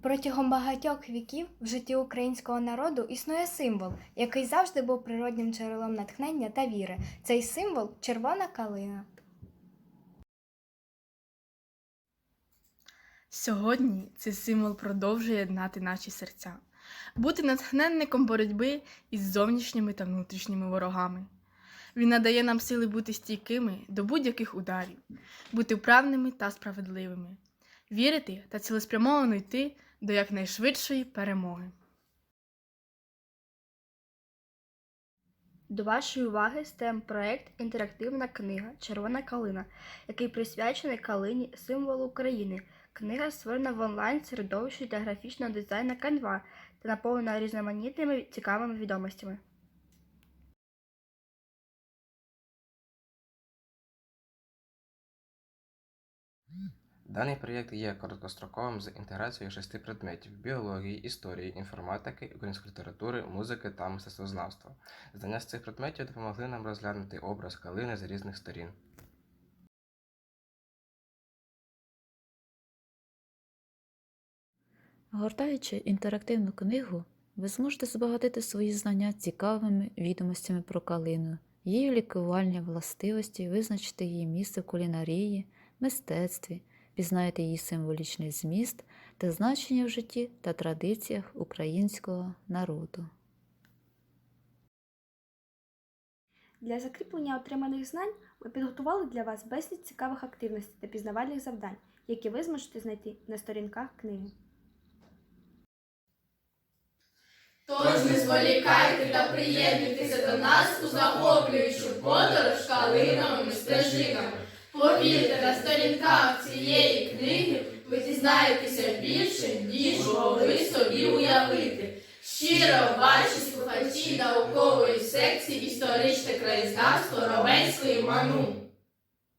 Протягом багатьох віків в житті українського народу існує символ, який завжди був природнім джерелом натхнення та віри. Цей символ червона калина. Сьогодні цей символ продовжує єднати наші серця, бути натхненником боротьби із зовнішніми та внутрішніми ворогами. Він надає нам сили бути стійкими до будь-яких ударів, бути вправними та справедливими, вірити та цілеспрямовано йти до якнайшвидшої перемоги. До вашої уваги STEM проект Інтерактивна книга Червона калина, який присвячений калині символу України. Книга створена в онлайн середовищі для графічного дизайну Canva та наповнена різноманітними цікавими відомостями. Даний проєкт є короткостроковим з інтеграцією шести предметів біології, історії, інформатики, української літератури, музики та мистецтвознавства. Знання з цих предметів допомогли нам розглянути образ калини з різних сторін. Гортаючи інтерактивну книгу, ви зможете збагатити свої знання цікавими відомостями про калину, її лікувальні властивості, визначити її місце в кулінарії, мистецтві, пізнаєте її символічний зміст та значення в житті та традиціях українського народу. Для закріплення отриманих знань ми підготували для вас безліч цікавих активностей та пізнавальних завдань, які ви зможете знайти на сторінках книги. Тож не зволікайте та приєднуйтеся до нас у захоплюючу подорож калиновими стежинами. Повірте, на сторінках цієї книги ви дізнаєтеся більше, ніж могли собі уявити. Щиро ваші слухачі наукової секції історичне краєзнавство Ровенської МАНУ.